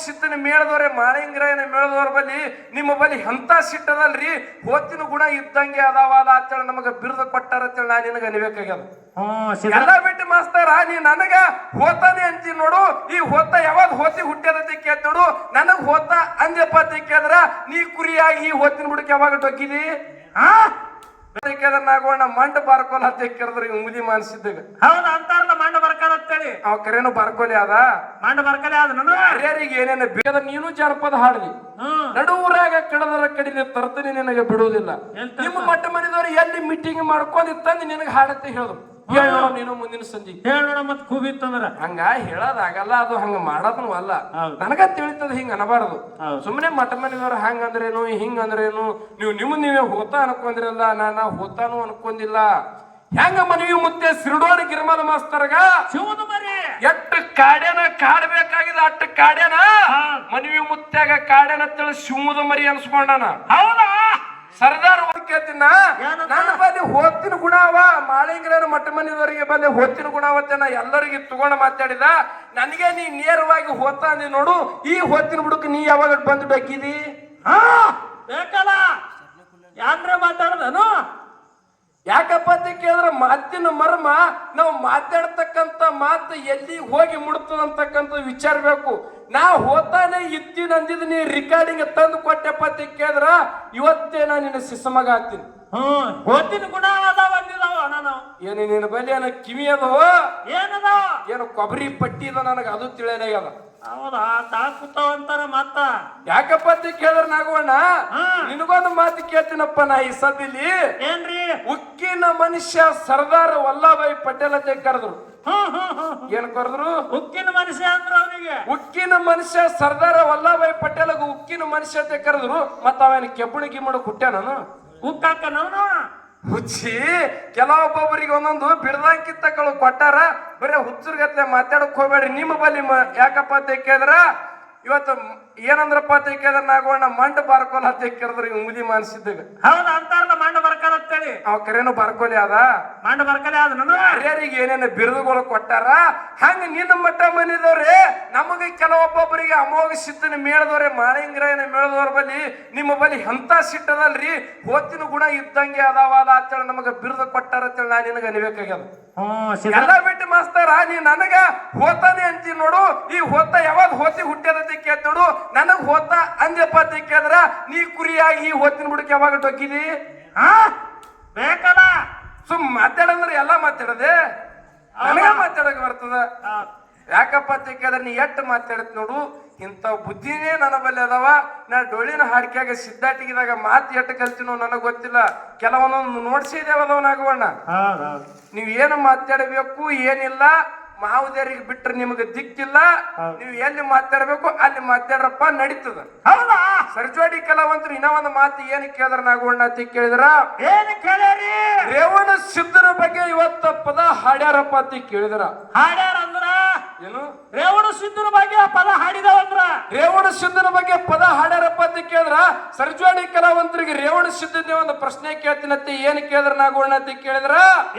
ಸಿದ್ದನ ಮೇಳದವ್ರೆ ಮಾಳಿಂಗರಾಯನ ಮೇಳದವ್ರ ಬಲಿ ನಿಮ್ಮ ಬಲಿ ಎಂತ ಸಿಟ್ಟದಲ್ರಿ? ಹೋತಿನ ಗುಣ ಇದ್ದಂಗೆ ಅದಾವಲ್ಲ ಅಂತೇಳಿ ನಮಗ ಬಿರುದು ಕೊಟ್ಟಾರ ಅಂತೇಳಿ ನಾನು ನಿನಗೆ ಅನ್ಬೇಕಾಗ್ಯದ. ಎಲ್ಲ ಬಿಟ್ಟು ಮಾಸ್ತಾರ ನೀ ನನಗ ಹೋತಾನೆ ಅಂತಿ ನೋಡು ಈ ಹೋತ ಯಾವಾಗ ಹೋತಿ ಹುಟ್ಟ್ಯದತಿ ಕೇಳ್ತ ನೋಡು ನನಗ್ ಹೋತ ಅಂದ್ಯಪ್ಪ ಅಂತ ಕೇಳಿದ್ರ ನೀ ಕುರಿಯಾಗಿ ಈ ಹೋತಿನ ಬುಡಕ್ಕೆ ಯಾವಾಗ ಟೊಕ್ಕಿದಿ ಹಾ? ನಾಗೋಣ ಮಂಡ ಬಾರ್ಕೋಲ್ ಅಂತ ಕೇಳಿದ್ರೆ ಮುದಿ ಮಾನಸಿದ್ದಾಗ. ಹೌದು ಅಂತಾರಲ್ಲ ಮಂಡ ಬರ್ಕಾರ ಅಂತೇಳಿ. ಅವ ಕರೇನು ಬಾರ್ಕೋಲಿ ಅದ? ಮಂಡ ಬರ್ಕಲಿ ನಾನು ಯಾರ್ಯಾರಿಗೆ ಏನೇನು ಬೇಕಾದ ನೀನು ಜಾನಪದ ಹಾಡಲಿ. ನಡುವರಾಗ ಕಡದರ ಕಡಿಮೆ ತರ್ತೀನಿ ನಿನಗೆ ಬಿಡುವುದಿಲ್ಲ. ನಿಮ್ಮ ಮಟ್ಟ ಮನೆದವ್ರು ಎಲ್ಲಿ ಮೀಟಿಂಗ್ ಮಾಡ್ಕೊಂಡು ತಂದು ನಿನಗೆ ಹಾಡತ್ತೆ ಹೇಳುದು ಹೇಳ ನೀನು ಮುಂದಿನ ಸಂಜೆ. ಹೇಳೋಣ ಮತ್ ಕೂಬಿತ್ತಂದ್ರ. ಹಂಗ ಹೇಳೋದಾಗಲ್ಲ ಅದು ಹಂಗ ಮಾಡೋದನು ಅಲ್ಲ. ನನಗ ತಿಳಿತದ ಹಿಂಗ ಅನಬಾರದು. ಹೌದು. ಸುಮ್ಮನೆ ಮಠ ಮನೆದವ್ರು ಹಂಗ ಅಂದ್ರೇನು ಹಿಂಗ ಅಂದ್ರೇನು ನೀವು ನಿಮ್ಮ ನೀವೇ ಹೋತಾ ಅನ್ಕೊಂಡಿರಲ್ಲ ನಾನ ಹೋತಾನು ಅನ್ಕೊಂಡಿಲ್ಲ. ಹೆಂಗ ಮನವಿ ಮುತ್ತೆ ಸಿರುಡೋಡಿ ಗಿರ್ಮಲ ಮಾಸ್ತರ್ಗ? ಎಟ್ಟು ಕಾಡ್ಯಾನ ಕಾಡ್ಬೇಕಾಗಿದೆ ಅಟ್ಟು ಕಾಡ್ಯಾನ? ಮನವಿ ಮುತ್ಯಾಗ ಕಾಡ್ಯಾನ ತಿಳಿ ಶಿವದ ಮರಿ ಅನ್ಸ್ಕೊಂಡಾನ. ಹೌದಾ? ಸರ್ದಾರ್ ಕೇಳ್ತೀನ ನನ್ನ ಬಲ್ಲಿ ಹೊತ್ತಿನ ಗುಣ ಅವ. ಮಾಳಿಂಗ್ರನ ಮಠ ಮನೆಯವರಿಗೆ ಬಲ್ಲಿ ಹೊತ್ತಿನ ಗುಣ ಅವತ್ತೇನ ನಾ ಎಲ್ಲರಿಗೆ ತಗೊಂಡು ಮಾತಾಡಿದ. ನನಗೆ ನೀ ನೇರವಾಗಿ ಹೊತ್ತ ನೀ ನೋಡು. ಈ ಹೊತ್ತಿನ ಬುಡಕ್ಕೆ ನೀ ಯಾವಾಗ ಬಂದು ಬೇಕಿದಿ ಹಾ ಬೇಕಲ್ಲ. ಯಾರ ಮಾತಾಡ್ದನು? ಯಾಕಪ್ಪ ಅಂತ ಕೇಳಿದ್ರೆ ಮಾತಿನ ಮರ್ಮ ನಾವು ಮಾತಾಡ್ತಕ್ಕಂಥ ಮಾತು ಎಲ್ಲಿ ಹೋಗಿ ಮುಡ್ತದಂತಕ್ಕಂಥ ವಿಚಾರ ಬೇಕು. ನಾ ಹೋತಾನೆ ಇತ್ತೀನಿ ಅಂದಿದ್ ನೀ ರಿಕಾರ್ಡಿಂಗ್ ತಂದು ಕೊಟ್ಟೆಪ್ಪ ಅಂತ ಕೇಳಿದ್ರ ಇವತ್ತೇ ನಾ ನಿನ್ನ ಸಿಸಮಗ ಆಗ್ತೀನಿ. ಹ್ಮ್ ಹೋತಿನ ಗುಣ ಅದಾವ ಅಂದಿದಾವ ನಾನು. ಏನು ನಿನ್ನ ಬಲ್ಲಿ ಏನ ಕಿವಿ ಅದು ಏನದ ಏನು ಕೊಬ್ಬರಿ ಪಟ್ಟಿ ಅದ ನನಗೆ ಅದು ತಿಳಿಯಲಾಗ್ಯದ ಹೌದಾ? ಅಂತಾರ ಮತ್ತ? ಯಾಕಪ್ಪ ಅಂತ ಕೇಳಿದ್ರ ನಾಗವಣ್ಣ. ನಿನಗೊಂದು ಮಾತು ಕೇಳ್ತೀನಪ್ಪ ನಾ ಈ ಸದ್ದಿಲಿ ಏನ್ರಿ? ಉಕ್ಕಿನ ಮನುಷ್ಯ ಸರ್ದಾರ್ ವಲ್ಲಭಾಯಿ ಪಟೇಲ್ ಅಂತ ಕರೆದ್ರು? ಏನ್ ಕರೆದ್ರು? ಉಕ್ಕಿನ ಮನುಷ್ಯ ಅಂದ್ರ ಅವನಿಗೆ. ಉಕ್ಕಿನ ಮನುಷ್ಯ ಸರ್ದಾರ್ ವಲ್ಲಭಾಯಿ ಪಟೇಲ್ ಉಕ್ಕಿನ ಮನುಷ್ಯ ಅಂತ ಕರೆದ್ರು? ಮತ್ತ ಅವನ ಕೆಬ್ಬಣ ಗಿಮ್ಮಡ ಕುಟ್ಟ ನಾನು ಉಕ್ಕಾಕ ಹುಚ್ಚಿ, ಕೆಲವೊಬ್ಬೊಬ್ಬರಿಗೆ ಒಂದೊಂದು ಕಳು ಕೊಟ್ಟಾರ, ಬರೀ ಹುಚ್ಚರ್ಗತ್ಲೆ ಮಾತಾಡಕ್ ಹೋಗ್ಬೇಡ್ರಿ. ನಿಮ್ಮ ಬಲಿ ಯಾಕಪ್ಪ ಅಂತ ಕೇಳಿದ್ರ, ಇವತ್ತು ಏನಂದ್ರಪ್ಪ ಅಂತ ಕೇಳಿದ್ರ ನಾಗೋಣ ಮಂಡ ಬಾರ್ಕೋಲ್ ಅಂತ ಕೇಳಿದ್ರ ಇವ್ ಮುದಿ ಮಾನಸಿದ್ದಾಗ. ಹೌದ ಅಂತಾರಲ್ಲ ಮಂಡ ಬರ್ಕಾರ ಅಂತೇಳಿ ಅವ ಕರೇನು ಬಾರ್ಕೋಲಿ ಅದ? ಮಂಡ ಬರ್ಕಲೆ ಆದ ನಾನು ಯಾರ್ಯಾರಿಗೆ ಏನೇನು ಬಿರುದುಗಳು ಕೊಟ್ಟಾರ ಹಂಗ ನಿನ್ನ ಮಟ್ಟ ಮನಿದವ್ರೆ ನಮಗೆ ಕೆಲವೊಬ್ಬೊಬ್ಬರಿಗೆ ಅಮೋಘ ಸಿದ್ದನ ಮೇಳದವ್ರೆ ಮಾಳಿಂಗರಾಯನ ಮೇಳದವ್ರ ಬಲ್ಲಿ ನಿಮ್ಮ ಬಲ್ಲಿ ಎಂತ ಸಿಟ್ಟದಲ್ರಿ? ಹೋತಿನ ಗುಣ ಇದ್ದಂಗೆ ಅದಾವಲ್ಲ ಅಂತೇಳಿ ನಮಗ ಬಿರುದು ಕೊಟ್ಟಾರ ಅಂತೇಳಿ ನಾನು ನಿನಗೆ ಅನಿಬೇಕಾಗ್ಯದ. ಎಲ್ಲ ಬಿಟ್ಟು ಮಾಸ್ತಾರ ನೀ ನನಗ ಹೋತಾನೆ ಅಂತೀನಿ ನೋಡು ಈ ಹೋತ ಯಾವಾಗ ಹೋತಿ ಹುಟ್ಟ್ಯದಂತ ಕೇಳ್ತ ನೋಡು ನನಗ್ ಹೋತ ಅಂದ್ಯಪ್ಪ ಅಂತ ಕೇಳಿದ್ರ ನೀ ಕುರಿಯಾಗಿ ಹೋತಿನ ಬಿಡಕ್ಕೆ ಯಾವಾಗ ಟೊಕ್ಕಿದಿ? ಹಾ ಬೇಕಲ್ಲ. ಸುಮ್ ಮಾತಾಡಂದ್ರೆ ಎಲ್ಲ ಮಾತಾಡದೆ? ನನಗ ಮಾತಾಡಕ್ ಬರ್ತದ? ಯಾಕಪ್ಪ ಅಂತ ಕೇಳಿದ್ರೆ ನೀ ಎಟ್ಟು ಮಾತಾಡತ್ ನೋಡು ಇಂಥ ಬುದ್ಧಿನೇ ನನ್ನ ಬಲ್ಲಿ ಅದಾವ. ನಾ ಡೊಳ್ಳಿನ ಹಾಡ್ಕ್ಯಾಗ ಸಿದ್ಧಾಟಿಗಿದಾಗ ಮಾತು ಎಟ್ಟು ಕಲ್ತಿನೋ ನನಗೆ ಗೊತ್ತಿಲ್ಲ. ಕೆಲವೊಂದೊಂದು ಹೌದ್ ನೀವು ಏನು ಮಾತಾಡಬೇಕು ಏನಿಲ್ಲ. ಮಾವುದೇರಿಗೆ ಬಿಟ್ಟರೆ ನಿಮಗೆ ದಿಕ್ಕಿಲ್ಲ. ನೀವು ಎಲ್ಲಿ ಮಾತಾಡಬೇಕು ಅಲ್ಲಿ ಮಾತಾಡ್ರಪ್ಪ ನಡೀತದ. ಹೌದಾ? ಸರ್ಜೋಡಿ ಕಲಾವಂತರು ಇನ್ನ ಒಂದು ಮಾತು ಏನು ಕೇಳಿದ್ರ ನಾಗೋಣ ಅಂತ ಕೇಳಿದ್ರ? ಏನು ಕೇಳ್ಯಾರಿ ರೇವಣ ಸಿದ್ಧರ ಬಗ್ಗೆ ಇವತ್ತ ಪದ ಹಾಡ್ಯಾರಪ್ಪ ಅಂತ ಕೇಳಿದ್ರ? ಹಾಡ್ಯಾರ ಅಂದ್ರ ಏನು? ರೇವಣ ಸಿಂಧುರ ಬಗ್ಗೆ ಪದ ಹಾಡಿದವಂದ್ರ? ರೇವಣ ಸಿಂಧುರ ಬಗ್ಗೆ ಪದ ಹಾಡ್ಯಾರಪ್ಪ ಅಂತ ಕೇಳಿದ್ರ? ಸರ್ಜೋಡಿ ಕಲಾವಂತರಿಗೆ ರೇವಣ ಸಿದ್ಧನೇ ಒಂದು ಪ್ರಶ್ನೆ ಕೇಳ್ತೀನಂತೆ. ಏನು ಕೇಳಿದ್ರ ನಾಗೋಣ ಅಂತ ಕೇಳಿದ್ರ?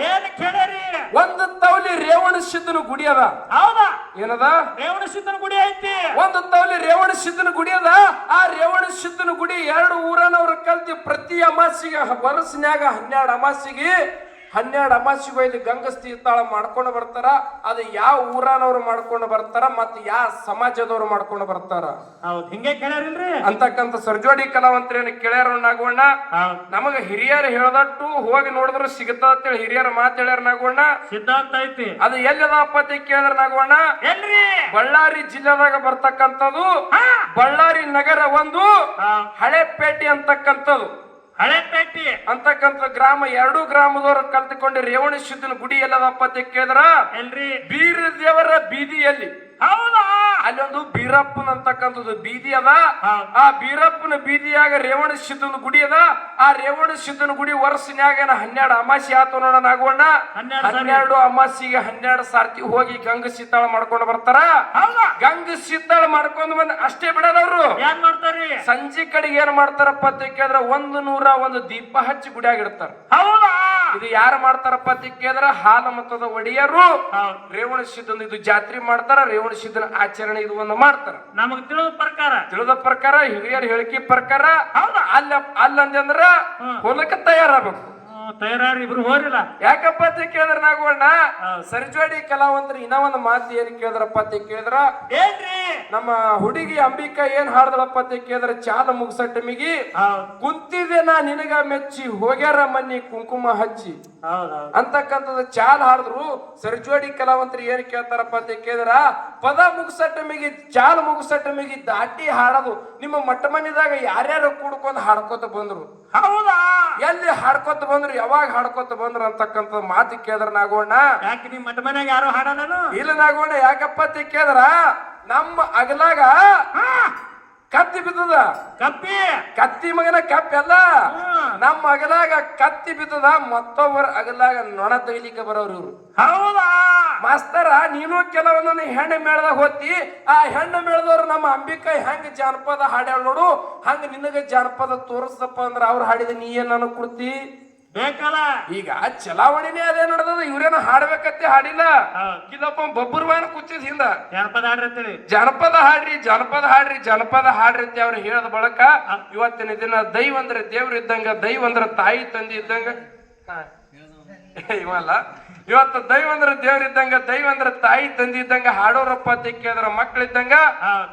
ಏನ್ ಕೇಳರಿ ಒಂದು ತವಲಿ ರೇವಣ ಸಿದ್ಧನ ಗುಡಿ ಅದ. ಹೌದಾ? ಏನದ? ರೇವಣ ಸಿದ್ಧನ ಗುಡಿ ಐತಿ. ಒಂದು ತವಲಿ ರೇವಣ ಸಿದ್ಧನ ಗುಡಿ ಅದ. ಆ ರೇವಣ ಸಿದ್ಧನ ಗುಡಿ ಎರಡು ಊರನವ್ರ ಕಲ್ತಿ ಪ್ರತಿ ಅಮಾಸಿಗೆ ವರ್ಷನ್ಯಾಗ ಹನ್ನೆರಡು ಅಮಾಸಿಗೆ ಹನ್ನೆರಡು ಅಮಾಸಿಗೆ ಇಲ್ಲಿ ಗಂಗಸ್ ತೀರ್ಥಾಳ ಮಾಡ್ಕೊಂಡು ಬರ್ತಾರ ಅದು ಯಾವ ಊರನವ್ರು ಮಾಡ್ಕೊಂಡು ಬರ್ತಾರ ಮತ್ತೆ ಯಾವ ಸಮಾಜದವ್ರು ಮಾಡ್ಕೊಂಡು ಬರ್ತಾರ? ಹೌದ್ ಹಿಂಗೆ ಕೇಳ್ಯಾರಿಲ್ರಿ? ಅಂತಕ್ಕಂಥ ಸರ್ಜೋಡಿ ಕಲಾವಂತರೇನು ಕೇಳ್ಯಾರ ನಾಗೋಣ ನಮಗ ಹಿರಿಯರು ಹೇಳ್ದಟ್ಟು ಹೋಗಿ ನೋಡಿದ್ರು ಸಿಗತ್ತ ಅಂತೇಳಿ ಹಿರಿಯರ ಮಾತು ಹೇಳ್ಯಾರ ನಾಗೋಣ ಸಿದ್ಧಾಂತ ಐತಿ. ಅದು ಎಲ್ಲದ ಅಂತ ಕೇಳಿದ್ರ ನಾಗೋಣ ಎಲ್ರಿ? ಬಳ್ಳಾರಿ ಜಿಲ್ಲೆದಾಗ ಬರ್ತಕ್ಕಂಥದ್ದು. ಬಳ್ಳಾರಿ ನಗರ ಒಂದು. ಹಳೆ ಪೇಟೆ ಅಂತಕ್ಕಂಥದ್ದು. ಹಳೆ ಪೇಟಿ ಅಂತಕ್ಕಂಥ ಗ್ರಾಮ ಎರಡು ಗ್ರಾಮದವರು ಕಲ್ತುಕೊಂಡು ರೇವಣಿ ಸಿದ್ಧನ ಗುಡಿ ಎಲ್ಲದಪ್ಪ ಅಂತ ಕೇಳಿದ್ರ ಎಲ್ರಿ? ಬೀರ ದೇವರ ಬೀದಿಯಲ್ಲಿ. ಹೌದಾ? ಅಲ್ಲೊಂದು ಬೀರಪ್ಪನ ಅಂತಕ್ಕಂಥದ್ದು ಬೀದಿ ಅದ. ಆ ಬೀರಪ್ಪನ ಬೀದಿಯಾಗ ರೇವಣ ಸಿದ್ಧನ ಗುಡಿ ಅದ. ಆ ರೇವಣ ಸಿದ್ಧನ ಗುಡಿ ವರ್ಷನ್ಯಾಗ ಏನ ಹನ್ನೆರಡು ಅಮಾಸಿ ಆತು ನೋಡ ನಾಗವಣ್ಣ. ಹನ್ನೆರಡು ಅಮಾಸಿಗೆ ಹನ್ನೆರಡು ಸಾರ್ತಿ ಹೋಗಿ ಗಂಗ ಸೀತಾಳ ಮಾಡ್ಕೊಂಡು ಬರ್ತಾರ. ಗಂಗ ಸೀತಾಳ ಮಾಡ್ಕೊಂಡು ಬಂದ್ ಅಷ್ಟೇ ಬಿಡದವ್ರು. ಸಂಜೆ ಕಡೆಗೆ ಏನ್ ಮಾಡ್ತಾರಪ್ಪ ಅಂತ ಕೇಳಿದ್ರೆ ಒಂದು ನೂರ ಒಂದು ದೀಪ ಹಚ್ಚಿ ಗುಡಿಯಾಗ ಇಡ್ತಾರ. ಹೌದಾ? ಇದು ಯಾರು ಮಾಡ್ತಾರಪ್ಪ ಅಂತ ಕೇಳಿದ್ರ ಹಾಲ ಮತದ ಒಡೆಯರು. ರೇವಣ ಸಿದ್ಧನ ಇದು ಜಾತ್ರೆ ಮಾಡ್ತಾರ ರೇವಣ ಸಿದ್ಧನ ಆಚರಣೆ ಇದು ಒಂದು ಮಾಡ್ತಾರ. ನಮಗ್ ತಿಳಿದ ಪ್ರಕಾರ. ತಿಳಿದ ಪ್ರಕಾರ ಹಿರಿಯರ ಹೇಳಿಕೆ ಪ್ರಕಾರ ಅಲ್ಲ ಅಲ್ಲ ಅಂದ್ರ ಹ್ಮ್. ಹೊಲಕ್ಕೆ ತಯಾರಾಗಬೇಕು. ತಯಾರಾರಿ ಇಬ್ರು ಹೋರಿಲ್ಲ. ಯಾಕಪ್ಪ ಅಂತ ಕೇಳಿದ್ರ ನಾಗೋಣ. ಸರ್ಜೋಡಿ ಕಲಾವಂತರು ಇನ್ನೂ ಒಂದು ಮಾತು ಏನ್ ಕೇಳಿದ್ರಪ್ಪ ಅಂತ ಕೇಳಿದ್ರ? ಏನ್ರಿ? ನಮ್ಮ ಹುಡುಗಿ ಅಂಬಿಕಾ ಏನ್ ಹಾಡ್ದಳಪ್ಪ ಅಂತ ಕೇಳಿದ್ರ ಚಾಲ ಮುಗಿಸ ಟಮಿಗಿ ಕುಂತಿದೆ ನಾ ನಿನಗ ಮೆಚ್ಚಿ ಹೋಗ್ಯಾರ ಮನ್ನಿ ಕುಂಕುಮ ಹಚ್ಚಿ. ಅಂತಕ್ಕಂಥದ್ದು ಚಾಲ್ ಹಾಡಿದ್ರು ಸರ್ಜೋಡಿ ಕಲಾವಂತರು ಏನ್ ಕೇಳ್ತಾರಪ್ಪ ಅಂತ ಕೇಳಿದ್ರ ಪದ ಮುಗಿಸ ಟಮಿಗಿ ಚಾಲ್ ಮುಗಿಸ ಟಮಿಗಿ ದಾಟಿ ಹಾಡೋದು ನಿಮ್ಮ ಮಟ್ಟ ಮನಿದಾಗ ಯಾರ್ಯಾರು ಕೂಡ್ಕೊಂಡು ಹಾಡ್ಕೋತ ಬಂದ್ರು? ಹೌದಾ? ಎಲ್ಲಿ ಹಾಡ್ಕೊತ ಬಂದ್ರು ಯಾವಾಗ ಹಾಡ್ಕೊತ ಬಂದ್ರು ಅಂತಕ್ಕಂಥ ಮಾತು ಕೇಳಿದ್ರ ನಾಗೋಣ ಯಾಕೆ ನಿಮ್ಮ ಮಠ ಮನ್ಯಾಗ ಯಾರು ಹಾಡಲ್ಲ ಇಲ್ಲ ನಾಗೋಣ ಯಾಕಪ್ಪ ಅಂತ ಕೇಳಿದ್ರ? ನಮ್ಮ ಅಗಲಾಗ ಕತ್ತಿ ಬಿದ್ದದ. ಕಪ್ಪಿ. ಕತ್ತಿ ಮಗನ ಕಪ್ಪಿ ಅಲ್ಲ. ನಮ್ಮ ಅಗಲಾಗ ಕತ್ತಿ ಬಿದ್ದದ ಮತ್ತೊಬ್ಬರ ಅಗಲಾಗ ನೊಣ ತೆಗಿಲಿಕ್ಕೆ ಬರೋರು ಇವ್ರು. ಹೌದಾ? ಮಾಸ್ತರ ನೀನು ಕೆಲವೊಂದೊಂದು ಹೆಣ್ಣು ಮೇಳದಾಗ ಹೋತಿ ಆ ಹೆಣ್ಣು ಮೇಳದವ್ರು ನಮ್ಮ ಅಂಬಿಕಾ ಹೆಂಗ ಜಾನಪದ ಹಾಡ್ಯಾಳ ನೋಡು ಹಂಗ ನಿನಗ ಜಾನಪದ ತೋರಿಸಪ್ಪ ಅಂದ್ರ ಅವ್ರು ಹಾಡಿದ ನೀ ಏನ್ ನನಗ್ ಕೊಡ್ತಿ? ಬೇಕಲ್ಲ? ಈಗ ಚಲಾವಣೆನೇ ಅದೇ ನಡೆದದ ಇವ್ರೇನ ಹಾಡ್ಬೇಕತ್ತೆ ಹಾಡಿಲ್ಲ. ಇಲ್ಲಪ್ಪ ಬಬ್ಬರ್ವಾನ ಕುಚ್ಚಿದ ಹಿಂದ. ಜನಪದ ಹಾಡ್ರಿ ಜಾನಪದ ಹಾಡ್ರಿ ಜಾನಪದ ಹಾಡ್ರಿ ಜಾನಪದ ಹಾಡ್ರಿ ಅಂತ ಅವ್ರು ಹೇಳದ ಬಳಕ ಇವತ್ತಿನ ದಿನ ದೈವ ಅಂದ್ರೆ ದೇವ್ರ ಇದ್ದಂಗ ದೈವ ಅಂದ್ರೆ ತಾಯಿ ತಂದೆ ಇದ್ದಂಗ. ಇವಲ್ಲ ಇವತ್ತು ದೈವಂದ್ರ ದೇವರಿದ್ದಂಗ ದೈವಂದ್ರ ತಾಯಿ ತಂದಿ ಇದ್ದಂಗ ಹಾಡೋರಪ್ಪ ಅಂತ ಕೇಳಿದ್ರ ಮಕ್ಕಳಿದ್ದಂಗ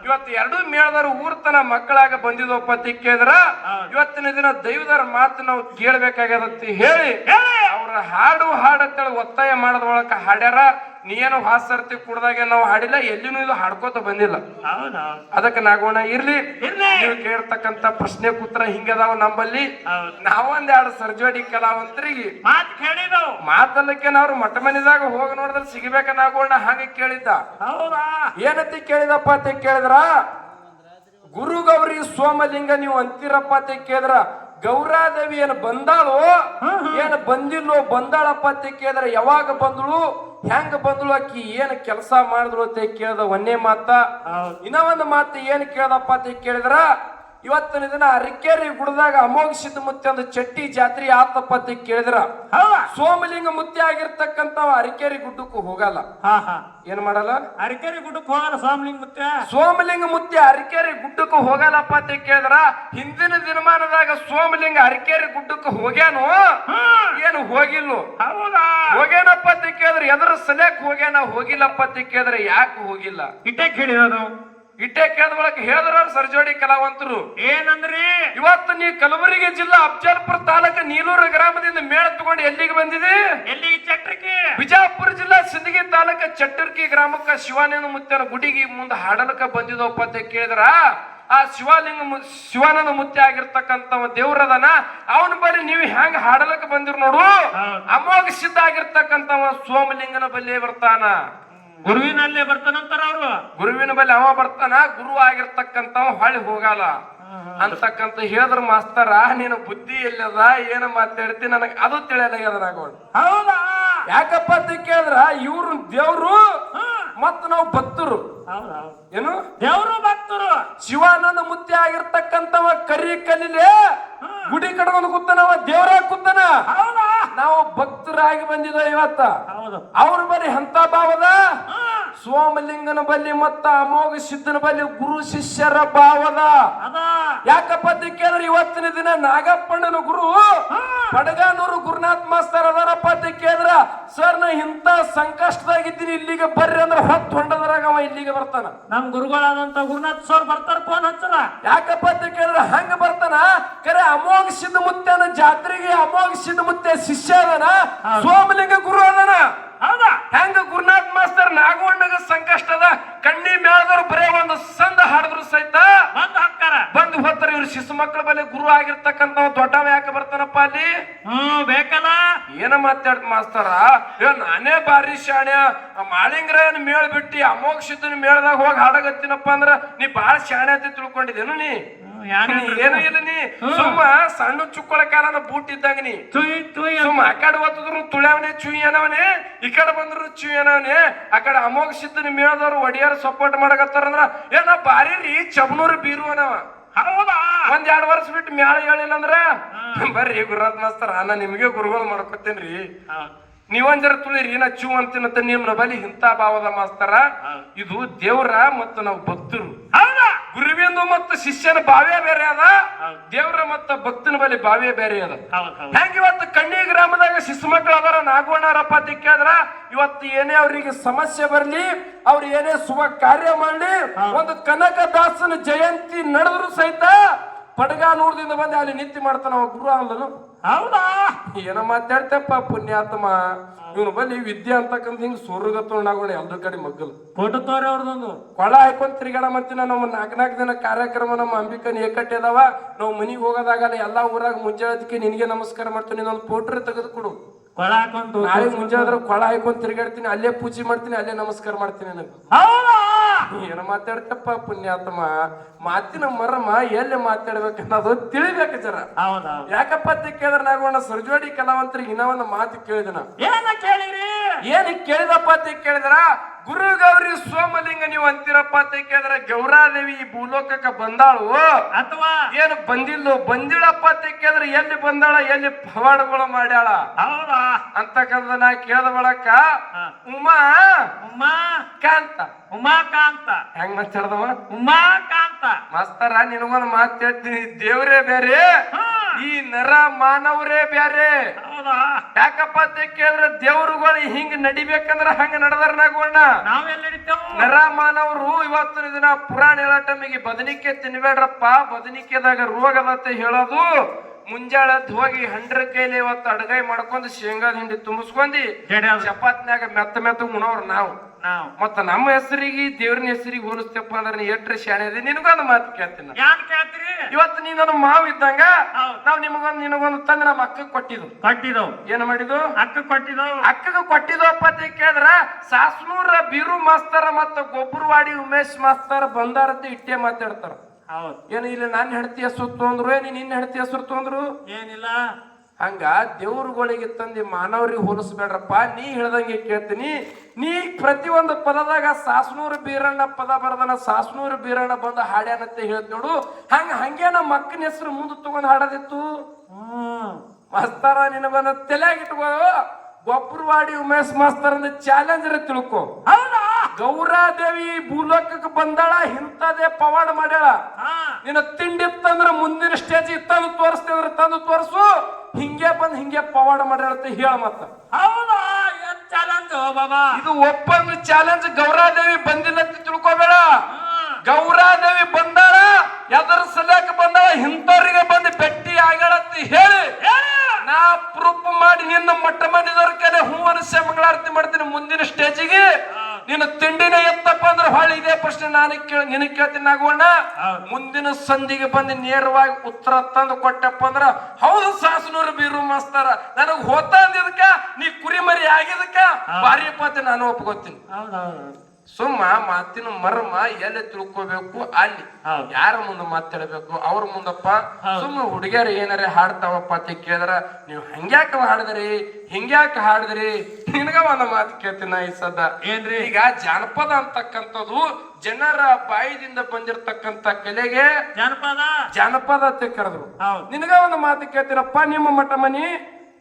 ಇವತ್ತು ಎರಡೂ ಮೇಳದವ್ರ ಊರ್ತನ ಮಕ್ಕಳಾಗ ಬಂದಿದ್ವಪ್ಪ ಅಂತ ಕೇಳಿದ್ರ ಇವತ್ತಿನ ದಿನ ದೈವದವ್ರ ಮಾತು ನಾವು ಕೇಳ್ಬೇಕಾಗ್ಯದಂತ ಹೇಳಿ ಹೇಳಿ. ಅವ್ರ ಹಾಡು ಹಾಡತ್ತೇಳಿ ಒತ್ತಾಯ ಮಾಡದ ಒಳಕ ಹಾಡ್ಯಾರ. ನೀ ಏನು ಹಾಸರ್ತಿ ಕುಡ್ದಾಗ ನಾವು ಹಾಡಿಲ್ಲ ಎಲ್ಲಿನೂ ಇದು ಹಾಡ್ಕೋತ ಬಂದಿಲ್ಲ. ಅದಕ್ಕೆ ನಾಗೋಣ ಇರ್ಲಿ. ನೀವು ಕೇಳ್ತಕ್ಕಂತ ಪ್ರಶ್ನೆ ಕೂತ್ರ ಹಿಂಗದಾವ ನಂಬಲ್ಲಿ. ನಾವೊಂದೆರಡು ನಾವೊಂದ್ ಎರಡು ಸರ್ಜೋಡಿ ಕಲಾವಂತರಿಗೆ ಮಾತಲ್ಲಕ್ಕೆ ನಾವು ಮಠ ಮನಿದಾಗ ಹೋಗಿ ನೋಡಿದ್ರೆ ಸಿಗಬೇಕ ನಾಗೋಣ ಹಾಗೆ ಕೇಳಿದ್ದ. ಏನಂತ ಕೇಳಿದಪ್ಪ ಅಂತ ಕೇಳಿದ್ರ? ಗುರು ಗೌರಿ ಸೋಮಲಿಂಗ ನೀವು ಅಂತೀರಪ್ಪ ಅಂತ ಕೇಳಿದ್ರ. ಗೌರಾದೇವಿ ಏನ್ ಬಂದಾಳು? ಏನ್ ಬಂದಿಲ್ಲೋ ಬಂದಾಳಪ್ಪ ಅಂತ ಕೇಳಿದ್ರ. ಯಾವಾಗ ಬಂದಳು? ಹೆಂಗ ಬಂದಳು ಆಕಿ? ಏನ್ ಕೆಲಸ ಮಾಡಿದ್ಳು ಅಂತ ಕೇಳ್ದ ಒಂದೇ ಮಾತ. ಇನ್ನ ಒಂದು ಮಾತು ಏನ್ ಕೇಳ್ದಪ್ಪ ಅಂತ ಕೇಳಿದ್ರ ಇವತ್ತಿನ ದಿನ ಅರಿಕೇರಿ ಗುಡದಾಗ ಅಮೋಘ ಸಿದ್ಧ ಮುತ್ತಿ ಒಂದು ಚಟ್ಟಿ ಜಾತ್ರೆ ಆತಪ್ಪ ಅಂತ ಕೇಳಿದ್ರ. ಸೋಮಲಿಂಗ ಮುತ್ತೆ ಆಗಿರ್ತಕ್ಕಂತ ಅರಿಕೇರಿ ಗುಡ್ಡಕ್ಕೂ ಹೋಗಲ್ಲ. ಹಾ ಹಾ. ಏನ್ ಮಾಡಲ್ಲ? ಅರಿಕೇರಿ ಗುಡ್ಡಕ್ಕೆ ಹೋಗಲ್ಲ ಸೋಮಲಿಂಗ ಮುತ್ಯ ಸೋಮಲಿಂಗ ಮುತ್ಯ ಅರಿಕೇರಿ ಗುಡ್ಡಕ್ಕೆ ಹೋಗಲ್ಲಪ್ಪ ಅಂತ ಕೇಳಿದ್ರ. ಹಿಂದಿನ ದಿನಮಾನದಾಗ ಸೋಮಲಿಂಗ ಅರಿಕೇರಿ ಗುಡ್ಡಕ್ಕೆ ಹೋಗ್ಯಾನು? ಏನು ಹೋಗಿಲ್ಲ? ಹೌದಾ? ಹೋಗ್ಯಾನಪ್ಪ ಅಂತ ಕೇಳಿದ್ರೆ. ಎದ್ರ ಹೋಗಿ ಹೋಗ್ಯಾನ ಹೋಗಿಲ್ಲಪ್ಪ ಅಂತ ಕೇಳಿದ್ರೆ ಯಾಕೆ ಹೋಗಿಲ್ಲ? ಇಟ್ಟೆ ಕೇಳಿರೋದು ಇಟ್ಟೆ ಕೇಳಿದ ಒಳಗೆ ಹೇಳಿದ್ರ ಸರ್ಜೋಡಿ ಕಲಾವಂತರು. ಏನಂದ್ರಿ? ಇವತ್ತು ನೀ ಕಲಬುರಗಿ ಜಿಲ್ಲಾ ಅಫಜಲ್ಪುರ ತಾಲೂಕ ನೀಲೂರು ಗ್ರಾಮದಿಂದ ಮೇಳ ತಗೊಂಡು ಎಲ್ಲಿಗೆ ಬಂದಿದೆ? ಎಲ್ಲಿ ಚಟ್ರಕಿ. ಬಿಜಾಪುರ ಜಿಲ್ಲಾ ಸಿಂದಗಿ ತಾಲೂಕ ಚಟ್ಟರ್ಕಿ ಗ್ರಾಮಕ್ಕ ಶಿವಾನಂದ ಮುತ್ತನ ಗುಡಿಗೆ ಮುಂದೆ ಹಾಡಲಕ ಬಂದಿದವಪ್ಪ ಅಂತ ಕೇಳಿದ್ರ? ಆ ಶಿವಲಿಂಗ ಶಿವನನ ಮುತ್ತಿ ಆಗಿರ್ತಕ್ಕಂಥ ದೇವ್ರದನ ಅವನ ಬಳಿ ನೀವು ಹೆಂಗ್ ಹಾಡಲಕ್ಕೆ ಬಂದಿರ್ ನೋಡು. ಅಮೋಘ ಸಿದ್ಧ ಆಗಿರ್ತಕ್ಕಂಥವ ಸೋಮಲಿಂಗನ ಬಲ್ಲಿ ಬರ್ತಾನ. ಗುರುವಿನಲ್ಲೇ ಬರ್ತಾನಂತಾರ ಅವರು. ಗುರುವಿನ ಬಳಿ ಅವ ಬರ್ತಾನ ಗುರು ಆಗಿರ್ತಕ್ಕಂಥವ ಹೊಳ್ಳಿ ಹೋಗಲ್ಲ ಅಂತಕ್ಕಂತ ಹೇಳಿದ್ರ ಮಾಸ್ತರ ನೀನು ಬುದ್ಧಿ ಎಲ್ಲದ ಏನ ಮಾತಾಡ್ತಿ ನನಗೆ ಅದು ತಿಳಿಯಲಾಗ್ಯದ ನಾಗೋಣ ಹೌದಾ? ಯಾಕಪ್ಪ ಅಂತ ಕೇಳಿದ್ರ ಇವ್ರು ದೇವ್ರು ಮತ್ತ ನಾವು ಭಕ್ತರು. ಏನು? ದೇವರು ಭಕ್ತರು. ಶಿವಾನಂದ ಮುತ್ತಿ ಆಗಿರ್ತಕ್ಕಂಥವ ಕರಿ ಕಲಿಲೆ ಗುಡಿ ಕಡ್ಕೊಂಡು ಕೂತಾನವ ದೇವರ ಕೂತಾನ. ನಾವು ಭಕ್ತರಾಗಿ ಬಂದಿದ ಇವತ್ತ. ಅವ್ರ ಬರೀ ಎಂತ ಭಾವದ? ಸೋಮಲಿಂಗನ ಬಲ್ಲಿ ಮತ್ತ ಅಮೋಘ ಸಿದ್ಧನ ಬಲ್ಲಿ ಗುರು ಶಿಷ್ಯರ ಭಾವದ ಅದ. ಯಾಕಪ್ಪ ಕೇಳಿದ್ರೆ ಇವತ್ತಿನ ದಿನ ನಾಗಪ್ಪಣ್ಣನ ಗುರು ಪಡಗಾನೂರು ಗುರುನಾಥ್ ಮಾಸ್ತರ್ ಅದಾರಪ್ಪ ಕೇಳಿದ್ರ ಸರ್ ನಾ ಇಂತ ಸಂಕಷ್ಟದಾಗಿದ್ದೀನಿ ಇಲ್ಲಿಗೆ ಬರ್ರಿ ಅಂದ್ರೆ ಹೊತ್ತು ಹೊಂಡದ್ರಾಗ ಅವ ಇಲ್ಲಿಗೆ ಬರ್ತಾನ. ನಮ್ ಗುರುಗಳಾದಂತ ಗುರುನಾಥ್ ಸರ್ ಬರ್ತಾರ ಫೋನ್ ಹಚ್ಚಲ್ಲ ಯಾಕಪ್ಪ ಕೇಳಿದ್ರೆ ಹಂಗ ಬರ್ತಾನ? ಕರೆ ಅಮೋಘ ಸಿದ್ಧ ಮುತ್ಯನ ಜಾತ್ರೆಗೆ ಅಮೋಘ ಸಿದ್ಧ ಮುತ್ತೆ ಶಿಷ್ಯ ಅದನ ಸೋಮಲಿಂಗ ಗುರು ಅದನ. ಹೌದಾ? ಹೆಂಗ ಗುರುನಾಥ್ ಮಾಸ್ತರ್ ನಾಗವಣ್ಣಗ ಸಂಕಷ್ಟದ ಕಣ್ಣಿ ಮ್ಯಾಲದವ್ರು ಬರೇ ಒಂದು ಸಂದ ಹಾಡಿದ್ರು ಸಹಿತ ಬಂದ್ ಹಾಕ್ತಾರ ಬಂದು ಹೋಗ್ತಾರ ಇವ್ರು ಶಿಶು ಮಕ್ಕಳ ಮೇಲೆ ಗುರು ಆಗಿರ್ತಕ್ಕಂತ ದೊಡ್ಡವ ಯಾಕೆ ಬರ್ತಾನಪ್ಪ ಅಲ್ಲಿ? ಹ್ಮ್ ಬೇಕಲ್ಲ. ಏನ ಮಾತಾಡ್ತ ಮಾಸ್ತಾರ? ಏ ನಾನೇ ಬಾರಿ ಶಾಣೆ ಮಾಳಿಂಗ್ರಾಯನ್ ಮೇಳ್ ಬಿಟ್ಟಿ ಅಮೋಕ್ಷಿತ ಮೇಳದಾಗ ಹೋಗಿ ಹಾಡಗತ್ತಿನಪ್ಪ ಅಂದ್ರ ನೀ ಬಾಳ ಶಾಣೆ ಅಂತ ತಿಳ್ಕೊಂಡಿದ್ದೇನು ನೀ? ಏನು ಇಲ್ಲ ನೀ? ಸುಮ್ಮ ಸಣ್ಣ ಚುಕ್ಕಳ ಕಾಲನ ಬೂಟ್ ಇದ್ದಂಗ ನೀ ಸುಮ್ಮ ಆ ಕಡೆ ಓದಿದ್ರು ತುಳ್ಯಾವನೆ ಚುಯ್ ಏನವನೆ ಈ ಕಡೆ ಬಂದ್ರು ಚುಯ್ ಏನವನೆ ಆ ಕಡೆ ಅಮೋಘ ಸಿದ್ದನ ಮೇಳದವ್ರು ಒಡಿಯಾರ ಸಪೋರ್ಟ್ ಮಾಡಕತ್ತಾರ ಅಂದ್ರ ಏನ ಬಾರಿ ರೀ ಚಬನೂರು ಬೀರು ಅನವ. ಹೌದಾ? ಒಂದ್ ಎರಡ್ ವರ್ಷ ಬಿಟ್ಟು ಮ್ಯಾಳ ಹೇಳಿಲ್ಲ ಅಂದ್ರ ಬರ್ರಿ ಗುರುನಾಥ್ ಮಾಸ್ತರ್ ನಾ ನಿಮಗೆ ಗುರುಗಳು ಮಾಡ್ಕೊತೇನ್ರಿ ಹೌದ್. ನೀವೊಂದ್ ಏನ ತುಳಿರಿ ಏನ ಚೂ ಅಂತೀನಂತ ನಿಮ್ಮ ಬಲಿ ಇಂಥ ಭಾವದ ಮಾಸ್ತರ? ಇದು ದೇವ್ರ ಮತ್ತು ನಾವು ಭಕ್ತರು. ಗುರುವಿಂದು ಮತ್ತು ಶಿಷ್ಯನ ಬಾವೇ ಬೇರೆ ಅದ. ದೇವ್ರ ಮತ್ತು ಭಕ್ತನ ಬಲಿ ಬಾವೇ ಬೇರೆ ಅದ. ಹೆಂಗ ಇವತ್ತು ಕಣ್ಣಿ ಗ್ರಾಮದಾಗ ಶಿಶು ಮಕ್ಕಳು ಅದಾರ ನಾಗವಣ್ಣರಪ್ಪ ತಿಕ್ಕಾದ್ರ ಇವತ್ತು ಏನೇ ಅವರಿಗೆ ಸಮಸ್ಯೆ ಬರ್ಲಿ ಅವ್ರು ಏನೇ ಶುಭ ಕಾರ್ಯ ಮಾಡ್ಲಿ ಒಂದು ಕನಕದಾಸನ ಜಯಂತಿ ನಡೆದ್ರು ಸಹಿತ ಪಡಗಾನೂರದಿಂದ ಬಂದು ಅಲ್ಲಿ ನಿತ್ಯ ಮಾಡ್ತಾನ ಗುರು ಅಂದನು ಹೌದಾ? ಏನ ಮಾತಾಡ್ತಪ್ಪ ಪುಣ್ಯಾತ್ಮ. ಇವನು ಬಲ್ಲಿ ವಿದ್ಯೆ ಅಂತಕ್ಕಂತ ಹಿಂಗ್ ಸೂರ್ಯಗತ್ತೊಂಡಾಗೋಣ ಎಲ್ರ ಕಡೆ ಮಗ್ಗಲು. ಫೋಟೋ ತೋರಿ ಅವ್ರದೊಂದು. ಕೊಳ ಹಾಕೊಂಡ್ ತಿರ್ಗಾಡ ಮತ್ತಿನ ನಮ್ಮ ನಾಲ್ಕು ನಾಲ್ಕು ದಿನ ಕಾರ್ಯಕ್ರಮ ನಮ್ಮ ಅಂಬಿಕನ್ ಏಕಟ್ಟೆ ಅದಾವ. ನಾವು ಮನಿಗೆ ಹೋಗೋದಾಗಲ್ಲ ಎಲ್ಲಾ ಊರಾಗ ಮುಂಜಾಳದಕ್ಕೆ ನಿನಗೆ ನಮಸ್ಕಾರ ಮಾಡ್ತೀನಿ ಇನ್ನೊಂದು ಫೋಟೋ ತೆಗೆದು ಕೊಡು ಕೊಳ ಹಾಕೊಂಡು ನಾಳೆ ಮುಂಜಾನೆ ಕೊಳ ಹಾಕೊಂಡ್ ತಿರ್ಗಾಡ್ತೀನಿ ಅಲ್ಲೇ ಪೂಜೆ ಮಾಡ್ತೀನಿ ಅಲ್ಲೇ ನಮಸ್ಕಾರ ಮಾಡ್ತೀನಿ ನನಗೆ. ಏನ ಮಾತಾಡ್ತಪ್ಪ ಪುಣ್ಯಾತ್ಮ? ಮಾತಿನ ಮರಮ ಎಲ್ಲಿ ಮಾತಾಡ್ಬೇಕನ್ನೋದು ತಿಳಿಬೇಕು ಜರ. ಹೌದಾ ಯಾಕಪ್ಪ ಅಂತ ಕೇಳಿದ್ರೆ ನಾಗೋಣ ಸರ್ಜೋಡಿ ಕಲಾವಂತರಿಗೆ ಇನ್ನ ಒಂದು ಮಾತು ಕೇಳಿದನ ಏನ ಕೇಳಿರಿ? ಏನ್ ಕೇಳಿದಪ್ಪ ಅಂತ ಕೇಳಿದ್ರ? ಗುರು ಗೌರಿ ಸೋಮಲಿಂಗ ನೀವು ಅಂತೀರಪ್ಪ ಅಂತ ಕೇಳಿದ್ರೆ ಗೌರಾದೇವಿ ಈ ಭೂಲೋಕಕ್ಕೆ ಬಂದಾಳು. ಅಥವಾ? ಏನು ಬಂದಿಲ್ಲ ಬಂದಿಳಪ್ಪ ಅಂತ ಕೇಳಿದ್ರೆ ಎಲ್ಲಿ ಬಂದಾಳ ಎಲ್ಲಿ ಪವಾಡಗಳು ಮಾಡ್ಯಾಳ? ಹೌದಾ? ನಾ ಕೇಳದ ಬಳಕ ಉಮಾ ಉಮಾ? ಉಮಾ ಕಾಂತ. ಉಮಾಕಾಂತ ಹೆಂಗ್ ಮಾತಾಡ್ದವ ಉಮಾಕಾಂತ ಮಾಸ್ತರ ನಿನಗೊಂದು ಮಾತು ಹೇಳ್ತೀನಿ ದೇವ್ರೇ ಬೇರೆ. ಈ ನರ ಮಾನವರೇ ಬೇರೆ ಯಾಕಪ್ಪ ಅಂತ ಕೇಳಿದ್ರೆ ದೇವ್ರುಗಳು ಹಿಂಗ್ ನಡಿಬೇಕಂದ್ರ ಹಂಗ ನಡೆದಾರ ನಾಗೋಣ ನಾವೆಲ್ಲ ನರ ಮಾನವರು ಇವತ್ತು ದಿನ ಪುರಾಣ ಹೇಳೋ ಟೈಮಿಗೆ ಬದನಿಕೆ ತಿನ್ಬೇಡ್ರಪ್ಪ ಬದನಿಕೆದಾಗ ರೋಗ ಅದತ್ತೆ ಹೇಳೋದು. ಮುಂಜಾಳದ್ ಹೋಗಿ ಹಂಡ್ರ ಕೈಲಿ ಇವತ್ತು ಅಡಗೈ ಮಾಡ್ಕೊಂಡು ಶೇಂಗಾದ ಹಿಂಡಿ ತುಂಬಿಸ್ಕೊಂಡಿ ಚಪಾತ್ನ್ಯಾಗ ಮೆತ್ತ ಮೆತ್ತ ಉಣವ್ರು ನಾವು ನಾವು. ಮತ್ತ ನಮ್ಮ ಹೆಸರಿಗೆ ದೇವ್ರನ ಹೆಸರಿಗೆ ಹೋಲಿಸ್ತೇಪ್ಪ ಅಂದ್ರೆ ನೀ ಎಟ್ರೆ ಶಾಣೆ ಇದೆ ನಿನಗೊಂದು ಮಾತು ಕೇಳ್ತೀನಿ. ಯಾನ್ ಕೇಳ್ತೀರಿ? ಇವತ್ತು ನೀನೊಂದು ನನ್ನ ಮಾವ ಇದ್ದಂಗ ನಾವು ನಿಮಗೊಂದು ನಿನಗೊಂದು ತಂದ್ರೆ ನಮ್ಮ ಅಕ್ಕ ಕೊಟ್ಟಿದ್ವು ಕೊಟ್ಟಿದವು ಏನ್ ಮಾಡಿದ್ದು? ಅಕ್ಕ ಕೊಟ್ಟಿದವು ಅಕ್ಕಗ ಕೊಟ್ಟಿದ್ದಪ್ಪ ಅಂತ ಕೇಳಿದ್ರ ಸಾಸ್ನೂರ ಬಿರು ಮಾಸ್ತರ ಮತ್ತ ಗೊಬ್ಬರವಾಡಿ ಉಮೇಶ್ ಮಾಸ್ತರ ಬಂದಾರಂತ ಇಟ್ಟೆ ಮಾತಾಡ್ತಾರ. ಹೌದು. ಏನು ಇಲ್ಲಿ ನನ್ನ ಹೆಂಡತಿ ಹೆಸರು ತೊಂದ್ರು ಏನ್ ನಿನ್ನ ಹೆಂಡತಿ ಹೆಸರು ತೊಂದ್ರು? ಏನಿಲ್ಲ. ಹಂಗ ದೇವ್ರುಗಳಿಗೆ ತಂದು ಮಾನವರಿಗೆ ಹೋಲಿಸ್ಬೇಡ್ರಪ್ಪ ನೀ ಹೇಳ್ದಂಗೆ ಕೇಳ್ತೀನಿ. ನೀ ಪ್ರತಿಯೊಂದು ಪದದಾಗ ಸಾಸ್ನೂರು ಬೀರಣ್ಣ ಪದ ಬರದನ ಸಾಸ್ನೂರು ಬೀರಣ್ಣ ಬಂದು ಹಾಡ್ಯಾನಂತೆ ಹೇಳ್ತ ನೋಡು. ಹಂಗ ಹಂಗೆ ನಮ್ಮ ಅಕ್ಕನ ಹೆಸರು ಮುಂದೆ ತಗೊಂಡು ಹಾಡೋದಿತ್ತು. ಹ್ಮ್. ಮಾಸ್ತರ ನಿನಗೊಂದು ತಲೆಯಾಗಿಟ್ಕೋ ಗೊಬ್ಬರವಾಡಿ ಉಮೇಶ್ ಮಾಸ್ತರ್ ಅಂದ್ರೆ ಚಾಲೆಂಜ್ ತಿಳ್ಕೊ. ಗೌರಾದೇವಿ ಭೂಲೋಕಕ್ಕೆ ಬಂದಾಳ ಇಂಥದೇ ಪವಾಡ ಮಾಡ್ಯಾಳ. ನಿನ್ನ ತಿಂಡಿ ಇತ್ತಂದ್ರ ಮುಂದಿನ ಸ್ಟೇಜ್ ತಂದು ತೋರಿಸ್ತೇವ್ರ ತಂದು ತೋರಿಸು. ಹಿಂಗೆ ಬಂದ್ ಹಿಂಗೆ ಪವಾಡ ಮಾಡ್ಯಾಳ ಅಂತ ಹೇಳ ಮತ್ತ. ಹೌದಾ? ಏನ್ ಚಾಲೆಂಜ್ ಬಾಬಾ? ಇದು ಒಪ್ಪಂದು ಚಾಲೆಂಜ್ ಗೌರಾದೇವಿ ಬಂದಿಲ್ಲ ಅಂತ ತಿಳ್ಕೊಬೇಡ. ಗೌರಾದೇವಿ ಬಂದಾಳ ಎದರ ಸಲಕ ಬಂದಾಳ ಇಂಥವ್ರಿಗೆ ಬಂದು ಬೆಟ್ಟಿ ಆಗ್ಯಾಳಂತ ಹೇಳಿ. ನಾ ಪ್ರೂಫ್ ಮಾಡಿ ನಿನ್ನ ಮಟ್ಟ ಮಾಡಿದವ್ರ ಕೆಲ ಹೂವನ ಮಂಗಳಾರತಿ ಮಾಡ್ತೀನಿ ಮುಂದಿನ ಸ್ಟೇಜಿಗೆ ನಿನ್ನ ತಿಂಡಿನ ಅಂದ್ರೆ ಹೊಳ್ಳಿ ಇದೇ ಪ್ರಶ್ನೆ ನಾನು ಕೇಳಿ ನಿನಗೆ ಕೇಳ್ತೀನಿ ನಾಗೋಣ ಮುಂದಿನ ಸಂಧಿಗೆ ಬಂದು ನೇರವಾಗಿ ಉತ್ತರ ತಂದು ಕೊಟ್ಟಪ್ಪ ಅಂದ್ರ ಹೌದು ಸಾಸನೂರು ಬೀರು ಮಾಸ್ತಾರ ನನಗ್ ಹೋತ ಅಂದಿದ್ಕ ನೀ ಕುರಿಮರಿ ಆಗಿದಕ್ಕ ಭಾರಿ ಪತ್ತೆ ನಾನು ಒಪ್ಕೋತೀನಿ. ಸುಮ್ಮ ಮಾತಿನ ಮರ್ಮ ಎಲ್ಲಿ ತಿಳ್ಕೊಬೇಕು ಅಲ್ಲಿ. ಯಾರ ಮುಂದೆ ಮಾತಾಡ್ಬೇಕು ಅವ್ರ ಮುಂದಪ್ಪ. ಸುಮ್ಮ ಹುಡುಗಿಯರು ಏನಾರ ಹಾಡ್ತಾವಪ್ಪ ಅಂತ ಕೇಳಿದ್ರ ನೀವು ಹಂಗ್ಯಾಕ ಹಾಡಿದ್ರಿ ಹಿಂಗ್ಯಾಕ ಹಾಡಿದ್ರಿ ನಿನಗ ಒಂದು ಮಾತು ಕೇಳ್ತೀನಿ ನಾ ಈ ಸದ ಏನ್ರಿ? ಈಗ ಜಾನಪದ ಅಂತಕ್ಕಂಥದ್ದು ಜನರ ಬಾಯಿದಿಂದ ಬಂದಿರತಕ್ಕಂತ ಕಲೆಗೆ ಜಾನಪದ? ಜಾನಪದ ಅಂತ ಕರೆದ್ರು. ಹೌದು. ನಿನಗ ಒಂದು ಮಾತು ಕೇಳ್ತೀನಪ್ಪ ನಿಮ್ಮ ಮಠ ಮನಿ.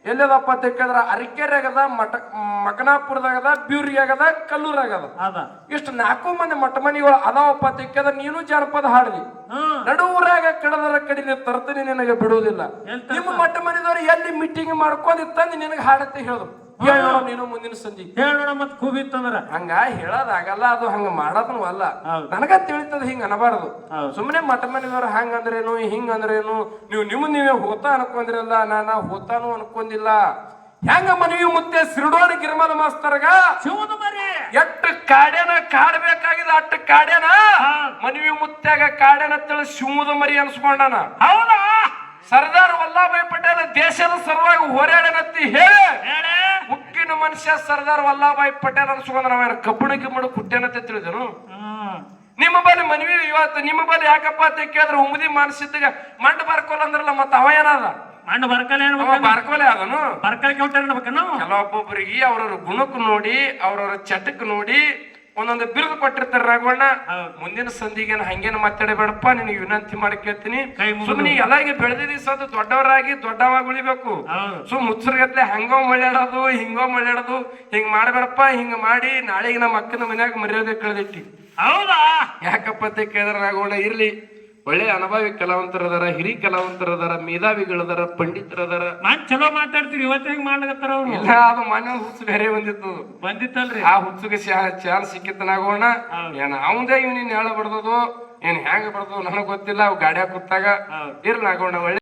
ಎಲ್ಲದಪ್ಪ ಅಂತ ಕೇಳಿದ್ರ ಅರಕೆರೆಗದ ಮಠ ಮಕನಾಪುರದಾಗದ ಬ್ಯೂರಿಯಾಗದ ಕಲ್ಲೂರಾಗದ. ಅದ. ಇಷ್ಟು ನಾಲ್ಕು ಮಂದಿ ಮಠ ಮನಿಗಳು ಅದಾವಪ್ಪ ಅಂತ ಕೇಳಿದ್ರೆ ನೀನು ಜಾನಪದ ಹಾಡ್ದಿ. ನಡೂರಾಗ ನಡುವರಾಗ ಕಡದರ ಕಡಿಲಿ ತರ್ತನಿ ನಿನಗೆ ಬಿಡುವುದಿಲ್ಲ. ನಿಮ್ಮ ಮಠ ಮನಿದವ್ರು ಎಲ್ಲಿ ಮೀಟಿಂಗ್ ಮಾಡ್ಕೊಂಡು ತಂದು ನಿನಗೆ ಹಾಡತ್ತೆ ಹೇಳುದು ಹೇಳ ನೀನು ಮುಂದಿನ ಸಂಜೆ. ಹೇಳೋಣ ಮತ್ ಕೂಬಿತ್ತಂದ್ರ. ಹಂಗ ಹೇಳೋದಾಗಲ್ಲ ಅದು ಹಂಗ ಮಾಡೋದನು ಅಲ್ಲ. ನನಗ ತಿಳಿತದ ಹಿಂಗ ಅನಬಾರದು. ಸುಮ್ಮನೆ ಮಠ ಮನೆದವ್ರು ಹಂಗ ಅಂದ್ರೇನು ಹಿಂಗ ಅಂದ್ರೇನು ನೀವು ನಿಮ್ಮ ನೀವೇ ಹೋತಾ ಅನ್ಕೊಂಡಿರಲ್ಲ ನಾನ ಹೋತಾನು ಅನ್ಕೊಂಡಿಲ್ಲ. ಹೆಂಗ ಮನವಿ ಮುತ್ತೆ ಸಿರುಡೋನ ಗಿರ್ಮದ ಮಾಸ್ತರ್ಗ? ಶಿವದ ಮರಿ ಎಟ್ಟು ಕಾಡ್ಯಾನ ಕಾಡ್ಬೇಕಾಗಿದ ಅಟ್ಟು ಕಾಡ್ಯಾನ. ಮನವಿ ಮುತ್ತೆಗ ಕಾಡ್ಯಾನ ತಿಳಿ ಶಿವದ ಮರಿ ಅನ್ಸ್ಕೊಂಡಾನ? ಹೌದಾ? ಸರ್ದಾರ್ ವಲ್ಲಭಾಯ್ ಪಟೇಲ್ ದೇಶದ ಸಲುವಾಗಿ ಹೋರಾಡನತ್ತಿ ಹೇಳಿ. ಮನುಷ್ಯ ಸರ್ದಾರ್ ವಲ್ಲಾಭಾಯಿ ಪಟೇಲ್ ಅನ್ಸ್ಕೊಂಡ ಕಬ್ಬಣಕ್ಕೆ ಕಬ್ಬಣ ಗಿಬ್ಬಣ ಹುಟ್ಟೇನಂತ ತಿಳಿದನು? ನಿಮ್ಮ ಬಳಿ ಮನವಿ ಇವತ್ತು ನಿಮ್ಮ ಬಳಿ ಯಾಕಪ್ಪ ಅಂತ ಕೇಳಿದ್ರೆ ಉಮದಿ ಮಾನಸಿದ್ದಾಗ ಮಂಡ್ ಬರ್ಕೋಲ್ ಅಂದ್ರಲ್ಲ ಮತ್ತೆ ಅವ ಏನಾದ? ಮಣ್ಣು ಬರ್ಕಲ್ ಏನ್ ಬರ್ಕೋಲೆ ಅದನು ಬರ್ಕಲ್ ಕೆಲವೊಬ್ಬೊಬ್ಬರಿಗೆ ಅವ್ರವ್ರ ಗುಣಕ್ ನೋಡಿ ಅವ್ರವ್ರ ಚಟಕ್ ನೋಡಿ ಒಂದೊಂದು ಬಿರುದು ಕೊಟ್ಟಿರ್ತಾರೆ ರಾಘವಣ್ಣ. ಮುಂದಿನ ಸಂಧಿಗೆ ಹಂಗೇನು ಮಾತಾಡಬೇಡಪ್ಪ ನಿನಗೆ ವಿನಂತಿ ಮಾಡಿ ಕೇಳ್ತೀನಿ. ಸುಮ್ಮನೆ ಎಲ್ಲಾಗಿ ಬೆಳೆದಿದ್ದೀನಿ ಸದ್ ದೊಡ್ಡವರಾಗಿ ದೊಡ್ಡವಾಗಿ ಉಳಿಬೇಕು. ಹೌದು. ಸೊ ಮುಚ್ಚರ್ಗತ್ಲೆ ಹಂಗೋ ಮಳ್ಳಾಡೋದು ಹಿಂಗೋ ಮಳ್ಳಾಡೋದು ಹಿಂಗ್ ಮಾಡ್ಬೇಡಪ್ಪ ಹಿಂಗ್ ಮಾಡಿ ನಾಳೆಗೆ ನಮ್ಮ ಅಕ್ಕನ ಮನ್ಯಾಗ ಮರ್ಯಾದೆ ಕಳೆದಿಟ್ಟಿ ಹೌದಾ? ಯಾಕಪ್ಪ ಅಂತ ಕೇಳಿದ್ರೆ ರಾಘವಣ್ಣ ಇರ್ಲಿ. ಒಳ್ಳೆ ಅನುಭವಿ ಕಲಾವಂತರದಾರ ಹಿರಿ ಕಲಾವಂತರದಾರ ಮೇಧಾವಿಗಳದಾರ ಪಂಡಿತರದಾರ ನಾನ್ ಚಲೋ ಮಾತಾಡ್ತೀರಿ ಇವತ್ತು ಹೆಂಗ್ ಮಾಡ್ಲಕತ್ತಾರ ಅವ್ರು? ಇಲ್ಲ ಅದು ಮಾನ್ಯ ಹುಚ್ಚು ಬೇರೆ ಬಂದಿತ್ತು ಬಂದಿತ್ತಲ್ರಿ? ಆ ಹುಚ್ಚುಗೆ ಚಾನ್ಸ್ ಸಿಕ್ಕಿತ್ತನಾಗೋಣ ಏನ ಅವಂದೇ ಇವ್ ನೀನ್ ಹೇಳ ಬಡ್ದದು ಏನ್ ಹೆಂಗ ಬಡ್ದು? ನನಗ್ ಗೊತ್ತಿಲ್ಲ. ಅವ್ ಗಾಡ್ಯಾಗ ಕೂತಾಗ ಇರ್ಲಾಗೋಣ ನಾಗೋಣ ಒಳ್ಳೆ